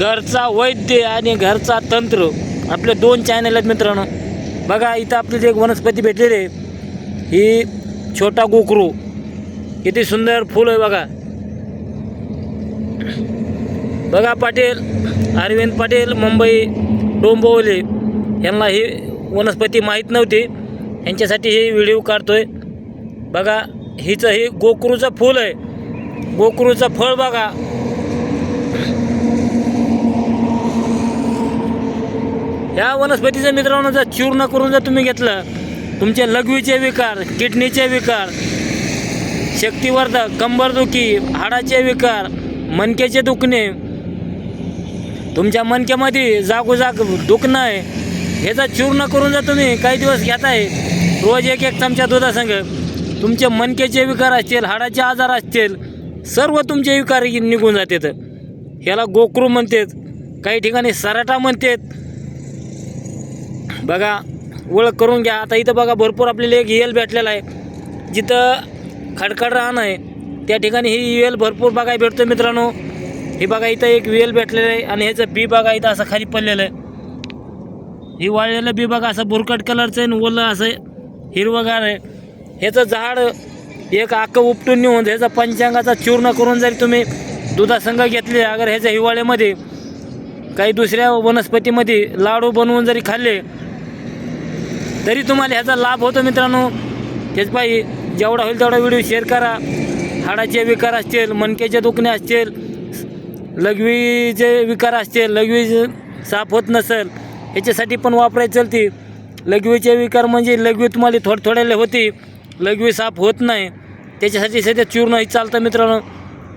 घरचा वैद्य आणि घरचा तंत्र. आपले दोन चॅनल आहेत मित्रांनो. बघा इथं आपली एक वनस्पती भेटलेली आहे. ही छोटा गोकरू. किती सुंदर फूल आहे बघा. बघा पाटील अरविंद पाटील मुंबई डोंबवले. यांना ही वनस्पती माहीत नव्हती. यांच्यासाठी हे व्हिडिओ काढतोय. बघा हिचं हे गोकरूचं फूल आहे. गोकरूचं फळ बघा. या वनस्पतीचं मित्रांनो जर चूर्ण करून जर तुम्ही घेतलं तुमचे लघवीचे विकार किडनीचे विकार शक्तिवर्धक कंबरदुखी हाडाचे विकार मनकेचे दुखणे तुमच्या मनक्यामध्ये जागोजाग दुखणं आहे ह्याचा चूर्ण करून जर तुम्ही काही दिवस घेताय रोज एक एक चमचा दुधासंग तुमचे मनकेचे विकार असतील हाडाचे आजार असतील सर्व तुमचे विकार निघून जातात. ह्याला गोकरू म्हणतात काही ठिकाणी सराटा म्हणतात बघा ओळख करून घ्या. आता इथं बघा भरपूर आपल्याला एक येल भेटलेला आहे. जिथं खडखड राहणं आहे त्या ठिकाणी ही एल भरपूर बघाय भेटतो मित्रांनो. हे बघा इथं एक वेल भेटलेलं आहे आणि ह्याचं बी बघा इथं असं खाली पडलेलं आहे. हे वाळलेलं बी बघा असं बुरकट कलरचं आहे आणि ओलं असं हिरवगार आहे. ह्याचं झाड एक आकं उपटून नेऊन ह्याचा पंचांगाचा चूर्ण करून जरी तुम्ही दुधासंघ घेतले अगर ह्याच्या हिवाळ्यामध्ये काही दुसऱ्या वनस्पतीमध्ये लाडू बनवून जरी खाल्ले तरी तुम्हाला ह्याचा लाभ होतो मित्रांनो. तेच पाहिजे जेवढा होईल तेवढा व्हिडिओ शेअर करा. हाडाचे विकार असतील मणक्याचे दुखणे असतील लघवीचे विकार असतील लघवी साफ होत नसेल ह्याच्यासाठी पण वापरायची चलती. लघवीचे विकार म्हणजे लघवी तुम्हाला थोडं थोड्याला होती लघवी साफ होत नाही. त्याच्यासाठी सध्या चूर्ण चालतं मित्रांनो.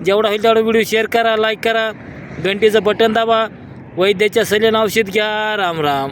जेवढा होईल तेवढा व्हिडिओ शेअर करा लाईक करा. घंटीचं बटन दाबा. वैद्याच्या सल्ल्यानं औषध घ्या राम राम.